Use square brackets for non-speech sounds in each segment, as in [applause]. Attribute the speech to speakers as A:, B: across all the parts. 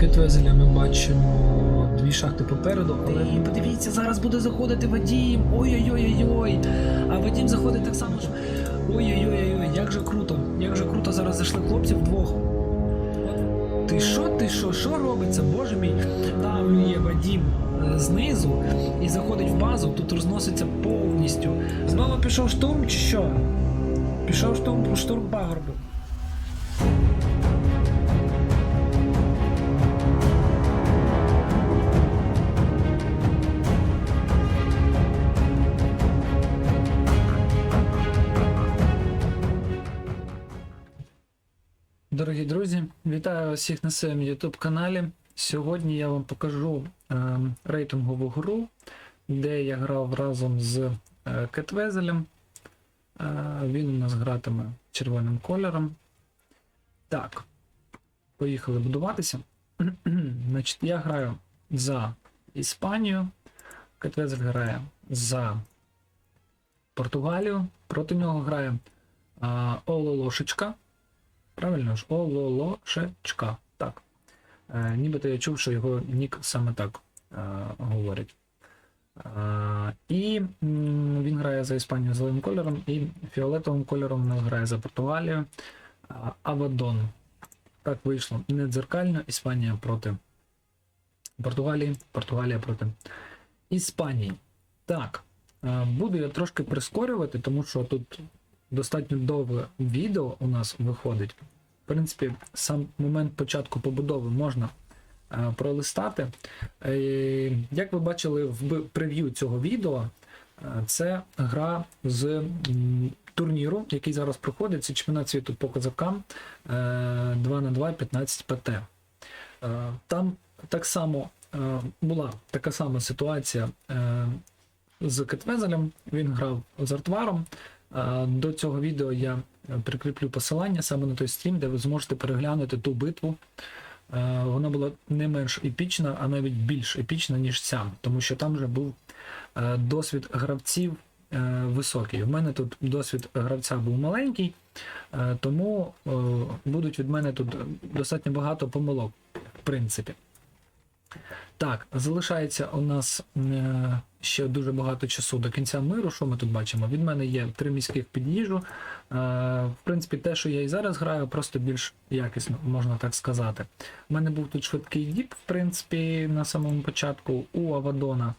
A: Кетвезеля ми бачимо дві шахти попереду, але і подивіться, зараз буде заходити Вадім. Ой-ой-ой-ой. А Вадім заходить так само. ж. Ой-ой-ой, як же круто, як же круто зараз зайшли хлопці вдвох. Ти що, ти що, що робиться? Боже мій, там є Вадім е, знизу і заходить в базу, тут розноситься повністю. Знову пішов штурм чи що? Пішов штурм, штурм пагорбу. Вітаю всіх на своєму YouTube каналі. Сьогодні я вам покажу е, рейтингову гру, де я грав разом з е, Кетвезелем. Е, він у нас гратиме червоним кольором. Так, поїхали будуватися. [clears throat] Значить, я граю за Іспанію. Кетвезель грає за Португалію. Проти нього грає е, Ололошечка. Правильно ж, Ололошечка. Так. Е, нібито я чув, що його нік саме так е, говорять. Е, і він грає за Іспанію зеленим кольором, і фіолетовим кольором нас грає за Португалію. Е, Авадон. Так вийшло. Не дзеркально. Іспанія проти Португалії, Португалія проти Іспанії. Так. е, Буду я трошки прискорювати, тому що тут достатньо довге відео у нас виходить. В принципі, сам момент початку побудови можна е, пролистати. Е, як ви бачили в прев'ю цього відео, е, це гра з турніру, який зараз проходить. Це чемпіонат світу по козакам е, 2 на 2 15 ПТ. Там так само була така сама ситуація з Кетвезелем. Він грав з Артваром. Е, До цього відео я е, прикріплю посилання саме на той стрім, де ви зможете переглянути ту битву. Е, Вона була не менш епічна, а навіть більш епічна, ніж ця, тому що там вже був досвід гравців високий. У мене тут досвід гравця був маленький, тому будуть від мене тут достатньо багато помилок, в принципі. Так, залишається у нас е, ще дуже багато часу до кінця миру. Що ми тут бачимо? Від мене є три міських під'їжджу. Е, в принципі, те, що я і зараз граю, просто більш якісно, можна так сказати. У мене був тут швидкий діп, в принципі, на самому початку у Авадона.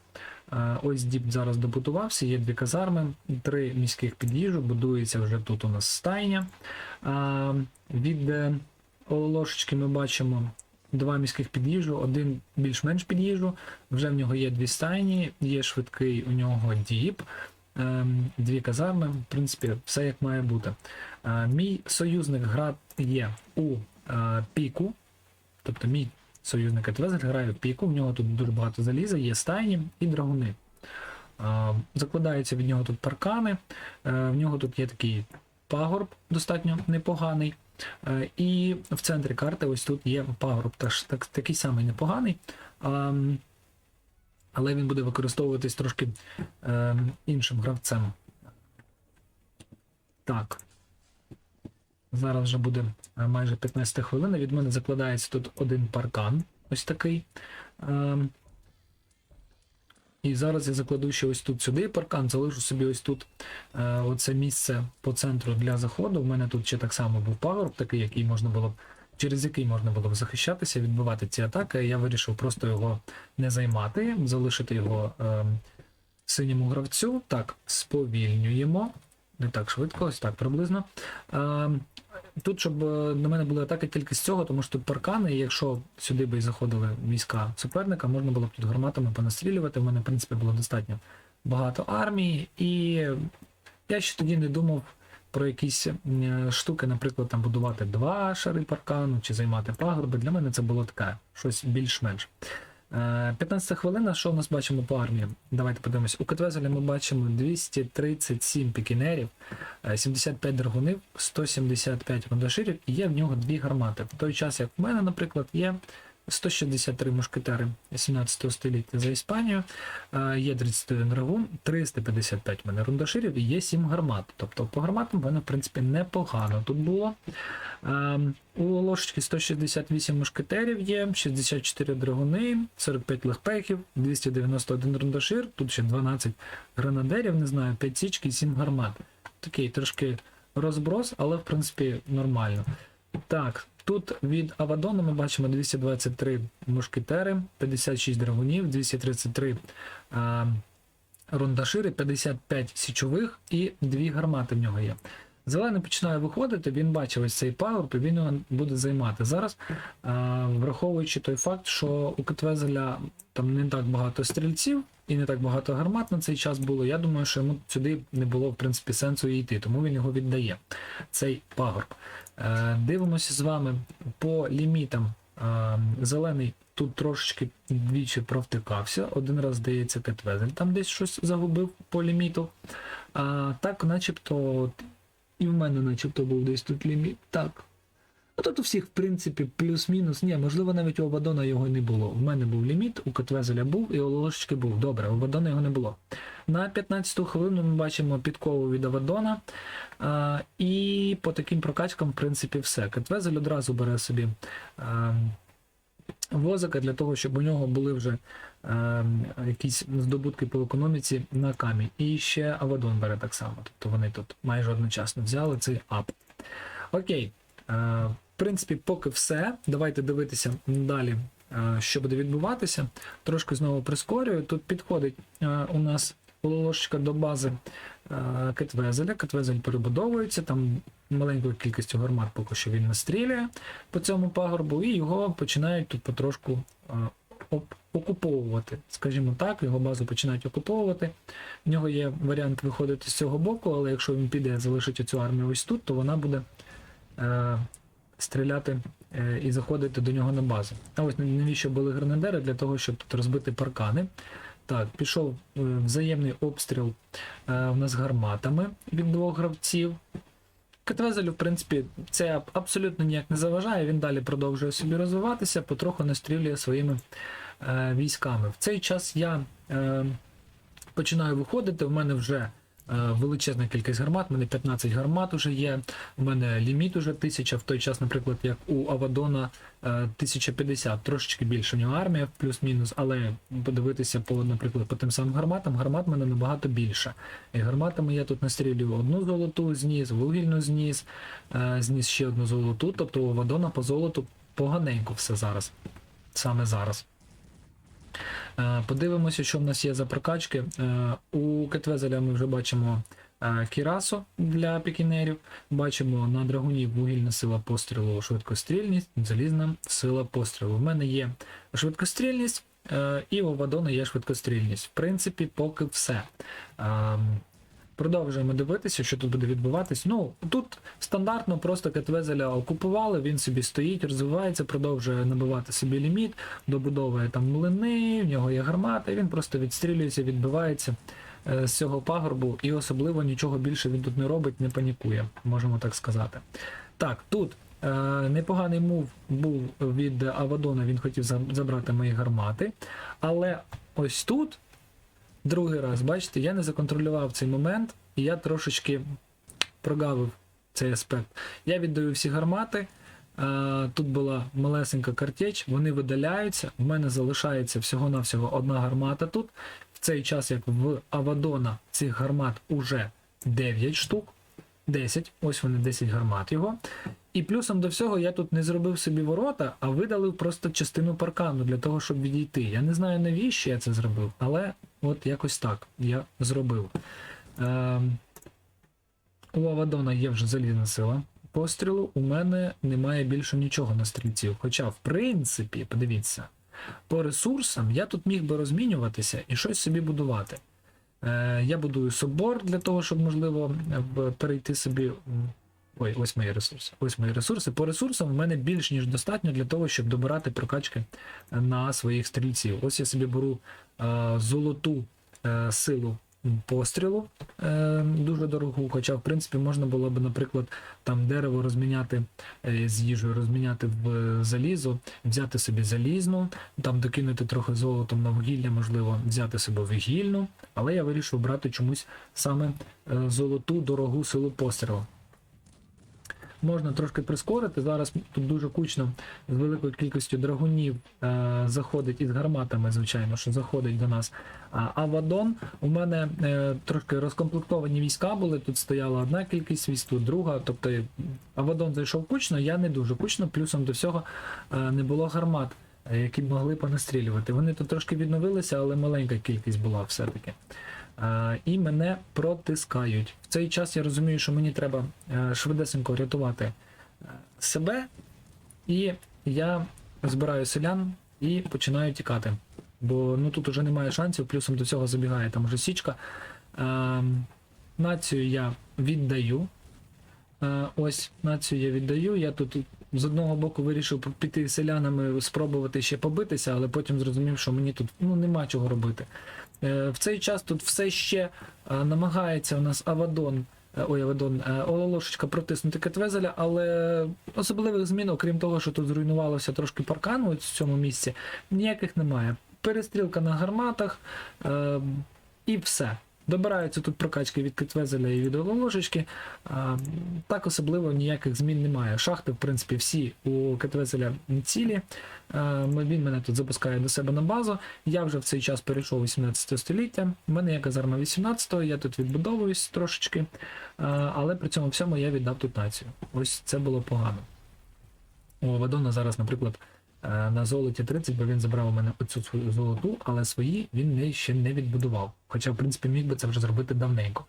A: Е, ось діп зараз добудувався, є дві казарми, три міських під'їжджу, будується вже тут у нас стайня. Від Олошечки ми бачимо два міських під'їжджу, один більш-менш під'їжджу. Вже в нього є дві стайні, є швидкий у нього діп, ем, дві казарми. В принципі, все як має бути. Е, Мій союзник гра є у е, піку, тобто мій союзник Етвезель грає в піку, в нього тут дуже багато заліза, є стайні і драгуни. Е, Закладаються від нього тут паркани, в нього тут є такий пагорб достатньо непоганий. Е, І в центрі карти ось тут є пагорб, так, такий самий непоганий. Але він буде використовуватись трошки е, іншим гравцем. Так. Зараз вже буде е, майже 15 хвилин. Від мене закладається тут один паркан. Ось такий. І зараз я закладу ще ось тут сюди паркан, залишу собі ось тут е, оце місце по центру для заходу. У мене тут ще так само був пагорб, такий, який можна було б, через який можна було б захищатися, відбивати ці атаки. Я вирішив просто його не займати, залишити його е, синьому гравцю. Так, сповільнюємо. Не так швидко, ось так приблизно. Е, Тут, щоб е, на мене були атаки тільки з цього, тому що тут паркани, і якщо сюди би заходили війська суперника, можна було б тут гарматами понастрілювати. У мене, в принципі, було достатньо багато армії, і я ще тоді не думав про якісь е, штуки, наприклад, там будувати два шари паркану чи займати пагорби. Для мене це було таке щось більш-менш. Е, 15 хвилина, що у нас бачимо по армії? Давайте подивимось. У Кетвезелі ми бачимо 237 пікінерів, е, 75 драгунів, 175 мандаширів і є в нього дві гармати. В той час, як в мене, наприклад, є 163 мушкетери 17 століття за Іспанію, е, є 31 драгун, 355 в мене рундаширів і є 7 гармат. Тобто по гарматам в мене, в принципі, непогано тут було. Е, У ложечки 168 мушкетерів є, 64 драгуни, 45 легпехів, 291 рундашир, тут ще 12 гранадерів, не знаю, 5 січки і 7 гармат. Такий трошки розброс, але в принципі нормально. Так, тут від Авадону ми бачимо 223 мушкетери, 56 драгунів, 233 а, рундашири, 55 січових і 2 гармати в нього є. Зелений починає виходити, він бачив ось цей пагорб, і він його буде займати. Зараз, а, враховуючи той факт, що у Кетвезеля там не так багато стрільців і не так багато гармат на цей час було, я думаю, що йому сюди не було в принципі сенсу йти, тому він його віддає, цей пагорб. Е, Дивимося з вами по лімітам. Е, Зелений тут трошечки двічі провтикався. Один раз, здається, Кетвезель там десь щось загубив по ліміту. А так, начебто, і в мене начебто був десь тут ліміт. Так. Ну тут у всіх, в принципі, плюс-мінус. Ні, можливо, навіть у Абадона його не було. В мене був ліміт, у Кетвезеля був і у Лошечки був. Добре, у Абадона його не було. На 15-ту хвилину ми бачимо підкову від Авадона. А, і по таким прокачкам, в принципі, все. Кетвезель одразу бере собі а, возика для того, щоб у нього були вже а, якісь здобутки по економіці на камінь. І ще Авадон бере так само. Тобто вони тут майже одночасно взяли цей ап. Окей. В принципі, поки все. Давайте дивитися далі, е, що буде відбуватися. Трошки знову прискорюю. Тут підходить е, у нас ложечка до бази е, Кетвезеля. Кетвезель перебудовується, там маленькою кількістю гармат поки що він настрілює по цьому пагорбу, і його починають тут потрошку окуповувати. Скажімо так, його базу починають окуповувати. В нього є варіант виходити з цього боку, але якщо він піде, залишить цю армію ось тут, то вона буде стріляти е, і заходити до нього на базу. А ось навіщо були гранадери? Для того, щоб тут розбити паркани. Так, пішов е, взаємний обстріл е, в нас гарматами від двох гравців. Кетвезелю, в принципі, це абсолютно ніяк не заважає. Він далі продовжує собі розвиватися, потроху настрілює своїми е, військами. В цей час я е, починаю виходити. В мене вже е, величезна кількість гармат, в мене 15 гармат вже є. У мене ліміт уже 1000, в той час, наприклад, як у Авадона е, 1050, трошечки більше у нього армія, плюс-мінус, але подивитися по, наприклад, по тим самим гарматам, гармат в мене набагато більше. І гарматами я тут настрілюю одну золоту зніс, вугільну зніс, е, зніс ще одну золоту, тобто у Авадона по золоту поганенько все зараз. Саме зараз. Е, Подивимося, що в нас є за прокачки. Е, У Кетвезеля ми вже бачимо е, Кірасу для пікінерів. Бачимо на драгуні вугільна сила пострілу, швидкострільність, залізна сила пострілу. В мене є швидкострільність, і у Вадона є швидкострільність. В принципі, поки все. Продовжуємо дивитися, що тут буде відбуватись. Ну, тут стандартно просто Кетвезеля окупували, він собі стоїть, розвивається, продовжує набивати собі ліміт, добудовує там млини, в нього є гармата, і він просто відстрілюється, відбивається е, з цього пагорбу, і особливо нічого більше він тут не робить, не панікує, можемо так сказати. Так, тут е, непоганий мув був від Авадона, він хотів забрати мої гармати, але ось тут. Другий раз, бачите, я не законтролював цей момент, і я трошечки прогавив цей аспект. Я віддаю всі гармати. Тут була малесенька картеч, вони видаляються. В мене залишається всього-навсього одна гармата тут. В цей час, як в Авадона цих гармат уже 9 штук. 10, ось вони 10 гармат його. І плюсом до всього я тут не зробив собі ворота, а видалив просто частину паркану для того, щоб відійти. Я не знаю, навіщо я це зробив, але от якось так я зробив. Ем, у Авадона є вже залізна сила пострілу. У мене немає більше нічого на стрільців. Хоча, в принципі, подивіться, по ресурсам я тут міг би розмінюватися і щось собі будувати. Е, я будую собор для того, щоб, можливо, перейти собі. Ой, ось мої ресурси. Ось мої ресурси. По ресурсам в мене більш ніж достатньо для того, щоб добирати прокачки на своїх стрільців. Ось я собі беру е, золоту е, силу пострілу е, дуже дорогу. Хоча, в принципі, можна було б, наприклад, там дерево розміняти е, з їжею, розміняти в е, залізо, взяти собі залізну, там докинути трохи золотом на вугілля, можливо, взяти собі вугільну. Але я вирішив брати чомусь саме е, золоту дорогу силу пострілу. Можна трошки прискорити. Зараз тут дуже кучно з великою кількістю драгунів е, заходить із гарматами, звичайно, що заходить до нас. Авадон у мене е, трошки розкомплектовані війська були. Тут стояла одна кількість військ, тут друга. Тобто Авадон зайшов кучно, я не дуже кучно. Плюсом до всього е, не було гармат, е, які б могли понастрілювати. Вони тут трошки відновилися, але маленька кількість була все-таки. І мене протискають. В цей час я розумію, що мені треба е, швидесенько рятувати е, себе, і я збираю селян і починаю тікати. Бо ну тут уже немає шансів, плюсом до цього забігає там вже січка. Е, націю я віддаю. Ось націю я віддаю. Я тут з одного боку вирішив піти селянами, спробувати ще побитися, але потім зрозумів, що мені тут ну, нема чого робити. Е, В цей час тут все ще е, намагається у нас Авадон. е, Ой, Авадон, Ололошечка протиснути Кетвезеля, але особливих змін, окрім того, що тут зруйнувалося трошки паркану у цьому місці, ніяких немає. Перестрілка на гарматах і все. Добираються тут прокачки від Кетвезеля і від Ололошечки. Е, так особливо ніяких змін немає. Шахти, в принципі, всі у Кетвезеля цілі. Він мене тут запускає до себе на базу. Я вже в цей час перейшов 18 століття. У мене є казарма 18-го, я тут відбудовуюсь трошечки, але при цьому всьому я віддав тут націю. Ось це було погано. У Вадона зараз, наприклад, на золоті 30, бо він забрав у мене оцю свою золоту, але свої він не, ще не відбудував. Хоча, в принципі, міг би це вже зробити давненько.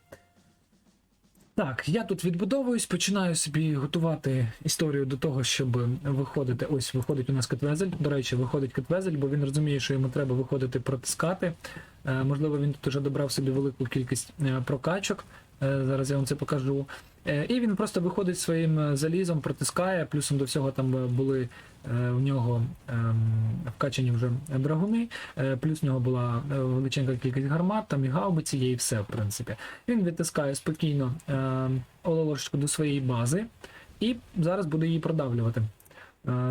A: Так, я тут відбудовуюсь, починаю собі готувати історію до того, щоб виходити. Ось виходить у нас Кетвезель. До речі, виходить Кетвезель, бо він розуміє, що йому треба виходити протискати. Е, можливо, він тут вже добрав собі велику кількість е, прокачок. Е, зараз я вам це покажу. Е, і він просто виходить своїм е, залізом, протискає. Плюсом до всього там е, були в нього ем, вкачані вже драгуни. Плюс в нього була величенька кількість гармат, там і гаубиці є, і все, в принципі. Він відтискає спокійно е, ололошечку до своєї бази і зараз буде її продавлювати.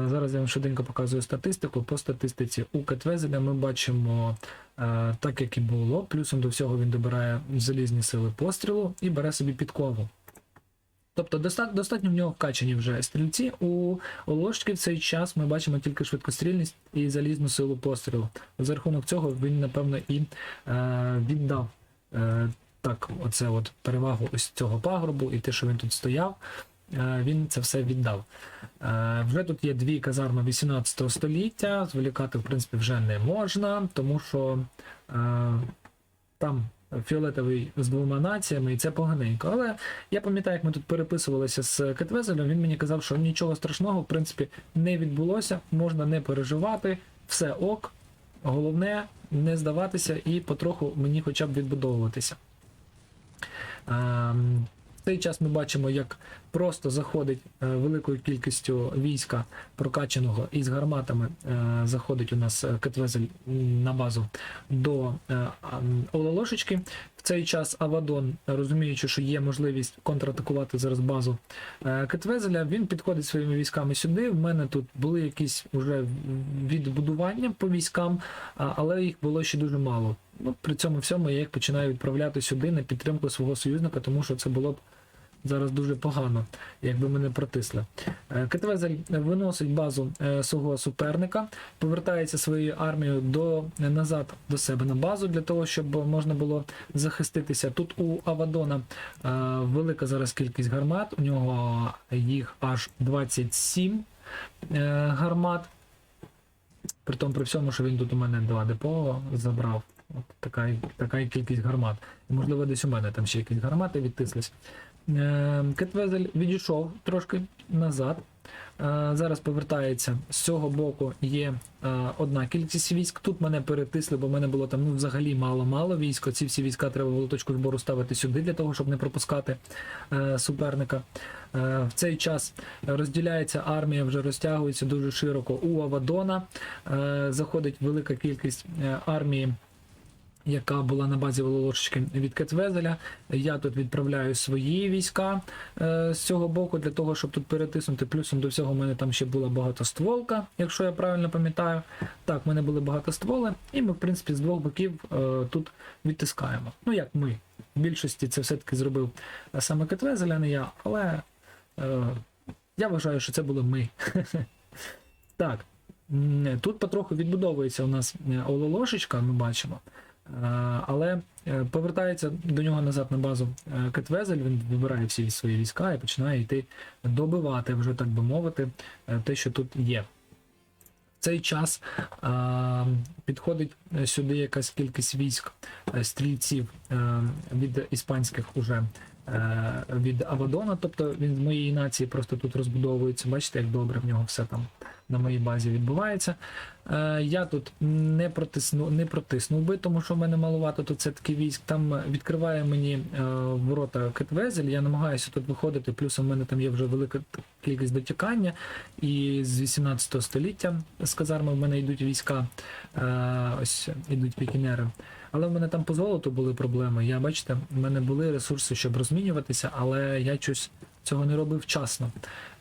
A: Зараз я вам швиденько показую статистику. По статистиці у Кетвезеля ми бачимо так, як і було. Плюсом до всього він добирає залізні сили пострілу і бере собі підкову. Тобто достатньо в нього вкачані вже стрільці. У Олошки в цей час ми бачимо тільки швидкострільність і залізну силу пострілу. За рахунок цього він, напевно, і е, віддав е, так, оце от перевагу ось цього пагорбу і те, що він тут стояв. е, Він це все віддав. Е, Вже тут є дві казарми 18 століття. Зволікати, в принципі, вже не можна, тому що е, там фіолетовий з двома націями, і це поганенько. Але я пам'ятаю, як ми тут переписувалися з Кетвезелем, він мені казав, що нічого страшного, в принципі, не відбулося, можна не переживати, все ок. Головне не здаватися і потроху мені хоча б відбудовуватися. Цей час ми бачимо, як просто заходить е, великою кількістю війська прокачаного із гарматами. е, Заходить у нас е, Кетвезель на базу до Ололошечки. В цей час Авадон, розуміючи, що є можливість контратакувати зараз базу Кетвезеля, він підходить своїми військами сюди. В мене тут були якісь вже відбудування по військам, але їх було ще дуже мало. Ну, при цьому всьому я їх починаю відправляти сюди на підтримку свого союзника, тому що це було б зараз дуже погано, якби мене протисли. Е, Кетвезель виносить базу е, свого суперника, повертається своєю армією до, назад до себе на базу для того, щоб можна було захиститися. Тут у Авадона е, велика зараз кількість гармат, у нього їх аж 27 е, гармат. При тому, при всьому, що він тут у мене два депо забрав. От така, така кількість гармат. Можливо, десь у мене там ще якісь гармати відтислись. Е, Кетвезель відійшов трошки назад. Е, Зараз повертається з цього боку є е, одна кількість військ. Тут мене перетисли, бо в мене було там ну, взагалі мало-мало військ. Ці всі війська треба було точку збору ставити сюди для того, щоб не пропускати е, суперника. В цей час розділяється армія, вже розтягується дуже широко у Авадона. Заходить велика кількість армії яка була на базі Вололошечки від Кетвезеля. Я тут відправляю свої війська е, з цього боку для того, щоб тут перетиснути. Плюсом до всього в мене там ще була багатостволка, якщо я правильно пам'ятаю. Так, в мене були багатостволи, і ми, в принципі, з двох боків е, тут відтискаємо. Ну, як ми. В більшості це все-таки зробив е, саме Кетвезель, а не я, але е, я вважаю, що це були ми. [laughs] Так. Тут потроху відбудовується у нас е, Ололошечка, ми бачимо. Е, Але е, повертається до нього назад на базу е, Кетвезель, він вибирає всі свої війська і починає йти добивати, вже так би мовити, те, що тут є. В цей час е, підходить сюди якась кількість військ стрільців від іспанських уже від Авадона, тобто він з моєї нації просто тут розбудовується. Бачите, як добре в нього все там на моїй базі відбувається. Е, я тут не протисну, не протиснув би, тому що в мене маловато тут все таки військ. Там відкриває мені е, ворота Кетвезель. Я намагаюся тут виходити. Плюс у мене там є вже велика кількість дотікання. І з 18 століття з казарми в мене йдуть війська. Е, ось йдуть пікінери. Але в мене там по золоту були проблеми. Я бачите, в мене були ресурси, щоб розмінюватися, але я щось цього не робив вчасно.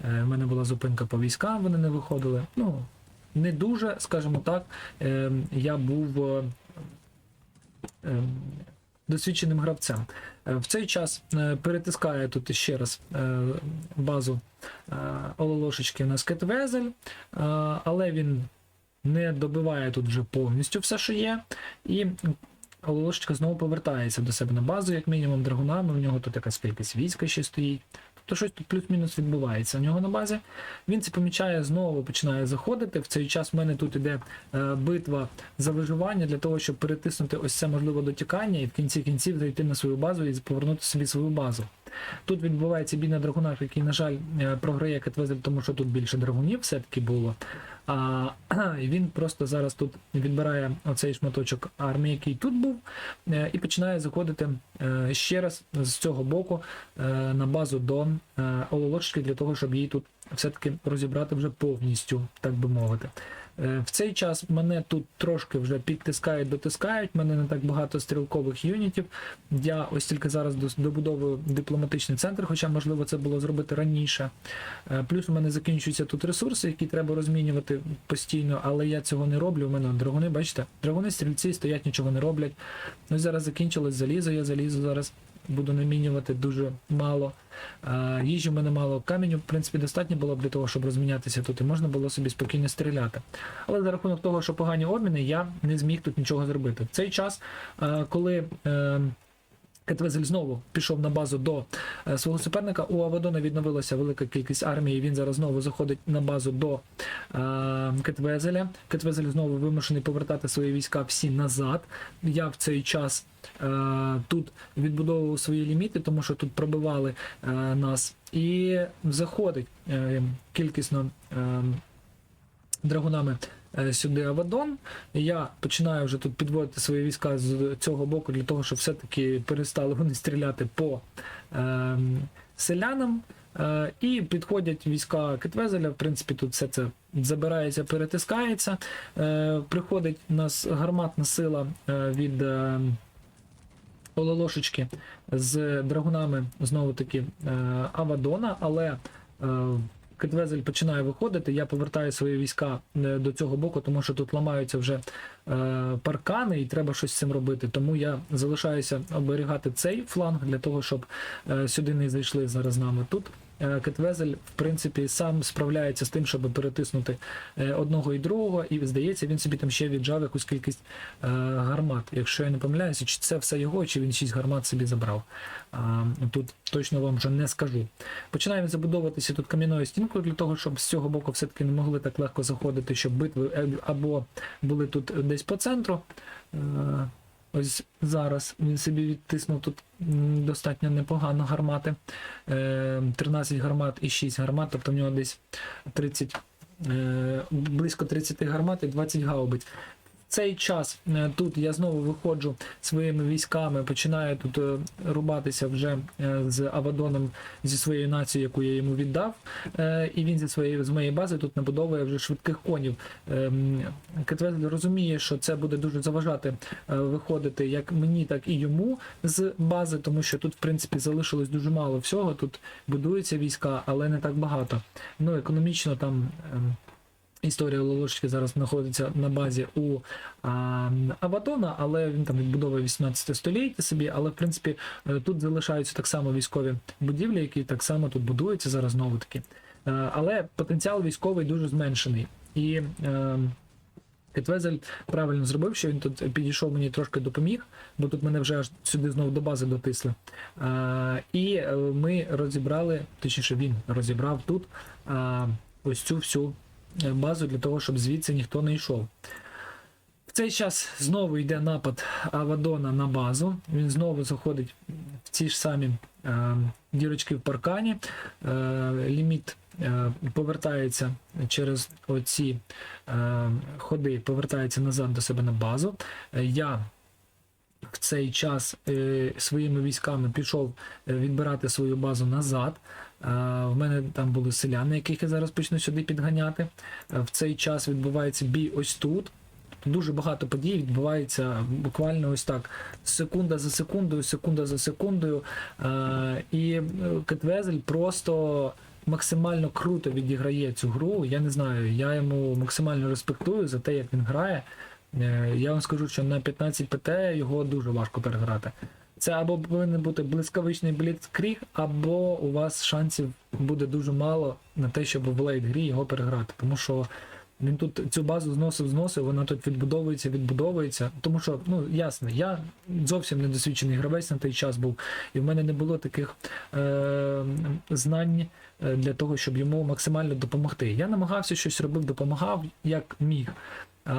A: Е, в мене була зупинка по військам, вони не виходили. Ну, не дуже, скажімо так, е, я був е, е, досвідченим гравцем. Е, В цей час е, перетискає тут ще раз е, базу е, Ололошечки на Скетвезель, е, але він не добиває тут вже повністю все, що є. І Ололошечка знову повертається до себе на базу, як мінімум, драгунами. В нього тут якась кількість війська ще стоїть. Тобто щось тут плюс-мінус відбувається у нього на базі. Він це помічає знову, починає заходити. В цей час в мене тут іде е, битва за виживання для того, щоб перетиснути ось це можливо дотікання і в кінці кінців зайти на свою базу і повернути собі свою базу. Тут відбувається бій на драгунах, який, на жаль, е, програє Кетвезель, тому що тут більше драгунів все-таки було. А [clears throat] він просто зараз тут відбирає оцей шматочок армії, який тут був, е, і починає заходити е, ще раз з цього боку на базу до Ололошки для того, щоб її тут все-таки розібрати вже повністю, так би мовити. Е, В цей час мене тут трошки вже підтискають, дотискають. Мене не так багато стрілкових юнітів. Я ось тільки зараз добудовую дипломатичний центр, хоча можливо це було зробити раніше. Е, Плюс у мене закінчуються тут ресурси, які треба розмінювати постійно, але я цього не роблю. У мене драгуни, бачите, драгуни стрільці стоять, нічого не роблять. Ну зараз закінчилось залізо, я залізо зараз буду намінювати дуже мало. Е, Їжі в мене мало. Каменю, в принципі, достатньо було б для того, щоб розмінятися тут, і можна було собі спокійно стріляти. Але за рахунок того, що погані обміни, я не зміг тут нічого зробити. В цей час, е, коли. е, Кетвезель знову пішов на базу до свого суперника. У Авадона відновилася велика кількість армії. Він зараз знову заходить на базу до Кетвезеля. Кетвезель знову вимушений повертати свої війська всі назад. Я в цей час е, тут відбудовував свої ліміти, тому що тут пробивали е, нас. І заходить е, кількісно е, драгунами е, сюди Авадон. Я починаю вже тут підводити свої війська з цього боку для того, щоб все-таки перестали вони стріляти по е, селянам. Е, і підходять війська Кетвезеля, в принципі, тут все це забирається, перетискається. Е, приходить у нас гарматна сила е, від Ололошечки з драгунами, знову таки, Авадона, але Кетвезель починає виходити. Я повертаю свої війська до цього боку, тому що тут ламаються вже паркани, і треба щось з цим робити. Тому я залишаюся оберігати цей фланг для того, щоб сюди не зайшли зараз нами тут. Е, Кетвезель, в принципі, сам справляється з тим, щоб перетиснути е, одного і другого, і здається, він собі там ще віджав якусь кількість е, гармат. Якщо я не помиляюся, чи це все його, чи він шість гармат собі забрав. Тут точно вам вже не скажу. Починаємо забудовуватися тут кам'яною стінкою для того, щоб з цього боку все-таки не могли так легко заходити, щоб битви або були тут десь по центру. Е, Ось зараз він собі відтиснув тут достатньо непогано гармати. Е, 13 гармат і 6 гармат, тобто в нього десь 30, е, близько 30 гармат і 20 гаубиць. Цей час е, тут я знову виходжу своїми військами, починаю тут е, рубатися вже е, з Авадоном зі своєю нацією, яку я йому віддав. І він зі своєї з моєї бази тут набудовує вже швидких конів. Ем, Кетвезель розуміє, що це буде дуже заважати виходити як мені, так і йому з бази, тому що тут, в принципі, залишилось дуже мало всього. Тут будуються війська, але не так багато. Ну, економічно там. Історія Лолошки зараз знаходиться на базі у а, Авадона, але він там відбудовує 18 століття собі. Але в принципі е, тут залишаються так само військові будівлі, які так само тут будуються зараз знову таки. Е, Але потенціал військовий дуже зменшений. І е, Кетвезель правильно зробив, що він тут підійшов мені трошки допоміг, бо тут мене вже аж сюди знову до бази дотисли. А, і е, ми розібрали, точніше, він розібрав тут а, ось цю всю е, базу для того, щоб звідси ніхто не йшов. В цей час знову йде напад Авадона на базу. Він знову заходить в ті ж самі е, дірочки в паркані. Е, ліміт е, повертається через оці е, ходи, повертається назад до себе на базу. Е, я в цей час е, своїми військами пішов е, відбирати свою базу назад. Е, в мене там були селяни, яких я зараз почну сюди підганяти. Е, в цей час відбувається бій ось тут. Дуже багато подій відбувається буквально ось так. Секунда за секундою, секунда за секундою. Е, і Кетвезель просто максимально круто відіграє цю гру. Я не знаю, я йому максимально респектую за те, як він грає. Я вам скажу, що на 15 ПТ його дуже важко переграти. Це або повинен бути блискавичний бліцкріг, або у вас шансів буде дуже мало на те, щоб в лейт-грі його переграти. Тому що він тут цю базу зносив, зносив, вона тут відбудовується, відбудовується. Тому що, ну ясно, я зовсім недосвідчений гравець на той час був, і в мене не було таких е- знань е, для того, щоб йому максимально допомогти. Я намагався щось робив, допомагав як міг.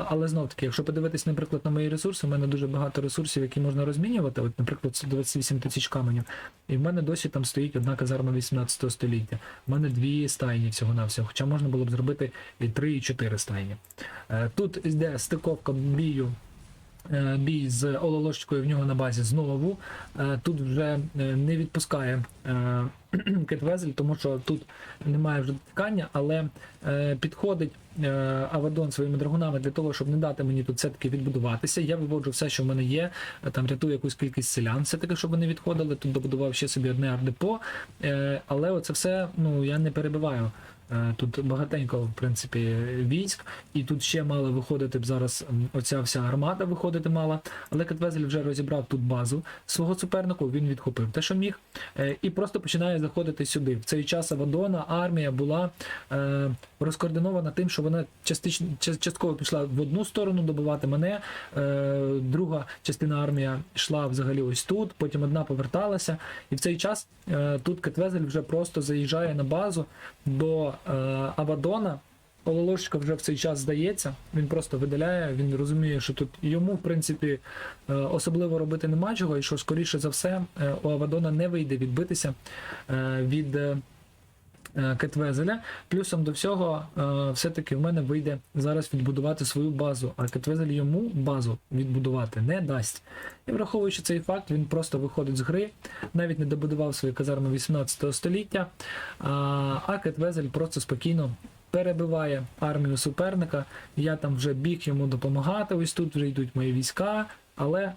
A: Але знов таки, якщо подивитись, наприклад, на мої ресурси, у мене дуже багато ресурсів, які можна розмінювати. От, наприклад, 128 тисяч каменів. І в мене досі там стоїть одна казарма 18 століття. У мене дві стайні всього на всього. Хоча можна було б зробити і три, і чотири стайні. Е, Тут йде стиковка бію. е, Бій з Ололошечкою в нього на базі знову. Е, Тут вже не відпускає [clears throat] Кетвезель, тому що тут немає вже дотикання, але е, підходить е, Авадон своїми драгунами для того, щоб не дати мені тут все-таки відбудуватися. Я виводжу все, що в мене є, е, там рятую якусь кількість селян, все-таки, щоб вони відходили. Тут добудував ще собі одне ардепо, е, але оце все ну, я не перебиваю. Е, Тут багатенько, в принципі, військ, і тут ще мала виходити б зараз оця вся армада виходити мала. Але Кетвезель вже розібрав тут базу свого супернику, він відхопив те, що міг, е, і просто починає заходити сюди. В цей час Авадона армія була е, розкоординована тим, що вона частично частково пішла в одну сторону добивати мене. Друга частина армії йшла взагалі ось тут, потім одна поверталася. І в цей час тут Кетвезель вже просто заїжджає на базу до Авадона. Ололошка вже в цей час здається, він просто видаляє, він розуміє, що тут йому, в принципі, е, особливо робити нема чого, і що скоріше за все е, у Авадона не вийде відбитися е, від е, е, Кетвезеля. Плюсом до всього, е, все-таки в мене вийде зараз відбудувати свою базу, а Кетвезель йому базу відбудувати не дасть. І враховуючи цей факт, він просто виходить з гри, навіть не добудував свої казарми 18 століття, а Кетвезель просто спокійно перебиває армію суперника. Я там вже біг йому допомагати. Ось тут вже йдуть мої війська, але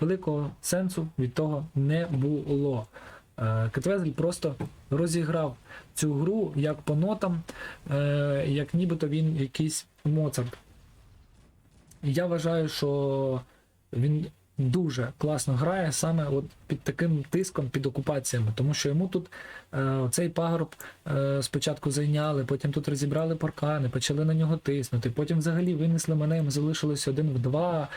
A: великого сенсу від того не було. Е, Кетвезель просто розіграв цю гру як по нотам, е, як нібито він якийсь Моцарт. Я вважаю, що він дуже класно грає саме от під таким тиском, під окупаціями, тому що йому тут е, цей пагорб е, спочатку зайняли, потім тут розібрали паркани, почали на нього тиснути, потім взагалі винесли мене, йому залишилось один в два.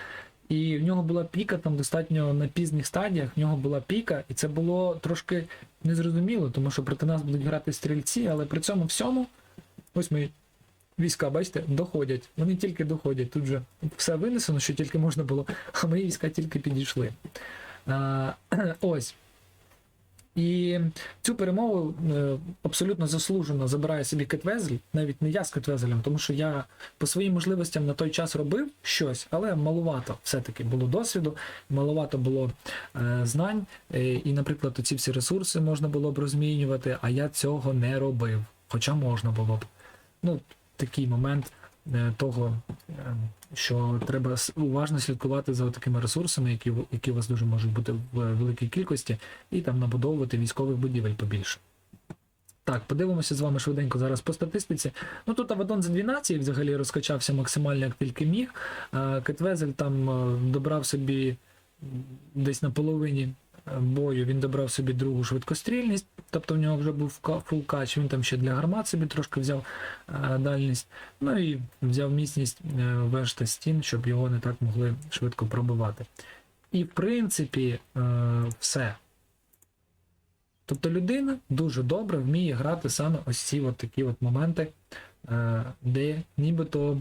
A: І в нього була піка там достатньо на пізніх стадіях, в нього була піка, і це було трошки незрозуміло, тому що проти нас будуть грати стрільці, але при цьому всьому, ось ми війська, бачите, доходять. Вони тільки доходять. Тут же все винесено, що тільки можна було, а мої війська тільки підійшли. А, [clears throat] ось. І цю перемогу е, абсолютно заслужено забирає собі Кетвезель, навіть не я з Кетвезелем, тому що я по своїм можливостям на той час робив щось, але малувато все-таки було досвіду, малувато було е, знань. Е, і, наприклад, ці всі ресурси можна було б розмінювати, а я цього не робив. Хоча можна було б. Ну, такий момент того, е, що треба уважно слідкувати за такими ресурсами, які, які у вас дуже можуть бути в великій кількості, і там набудовувати військових будівель побільше. Так, подивимося з вами швиденько зараз по статистиці. Ну тут Авадон за 12 взагалі розкачався максимально як тільки міг. Е, Кетвезель там е, добрав собі десь на половині е, бою, він добрав собі другу швидкострільність, тобто в нього вже був фул кач, він там ще для гармат собі трошки взяв е, дальність. Ну і взяв міцність е, та стін, щоб його не так могли швидко пробивати. І в принципі, е, все. Тобто людина дуже добре вміє грати саме ось ці от такі от моменти, де нібито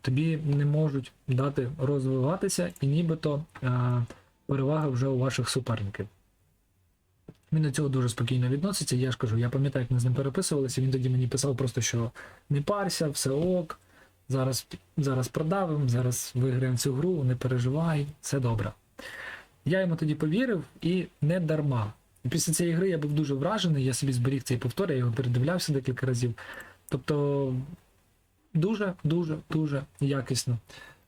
A: тобі не можуть дати розвиватися, і нібито перевага вже у ваших суперників. Він до цього дуже спокійно відноситься. Я ж кажу, я пам'ятаю, як ми з ним переписувалися. Він тоді мені писав просто, що не парся, все ок. Зараз, зараз продавим, зараз виграємо цю гру, не переживай, все добре. Я йому тоді повірив і не дарма. Після цієї гри я був дуже вражений, я собі зберіг цей повтор, я його передивлявся декілька разів. Тобто дуже, дуже, якісно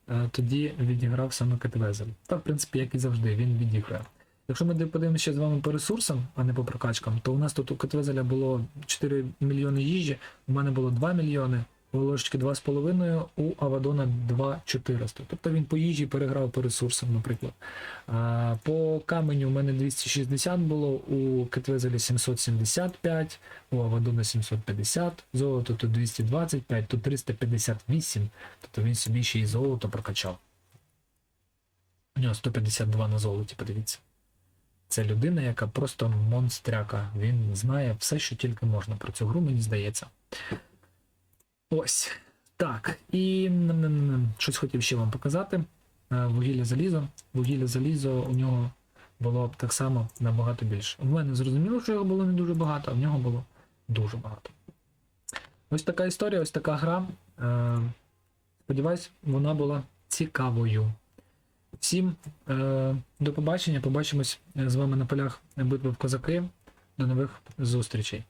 A: е, тоді відіграв саме Кетвезель. Та, в принципі, як і завжди, він відіграє. Якщо ми подивимося з вами по ресурсам, а не по прокачкам, то у нас тут у Кетвезеля було 4 мільйони їжі, у мене було 2 мільйони, у Ложечки 2,5, у Авадона 2,400. Тобто він по їжі переграв по ресурсам, наприклад. А, по каменю у мене 260 було, у Кетвезелі 775, у Авадона 750, золото тут 225, тут 358, тобто він собі ще і золото прокачав. У нього 152 на золоті, подивіться. Це людина, яка просто монстряка. Він знає все, що тільки можна про цю гру, мені здається. Ось. Так. І щось хотів ще вам показати. Е, Вугілля залізо. Вугілля залізо у нього було так само набагато більше. В мене зрозуміло, що його було не дуже багато, а в нього було дуже багато. Ось така історія, ось така гра. Е, Сподіваюсь, вона була цікавою. Всім е, до побачення. Побачимось з вами на полях битви в козаки. До нових зустрічей.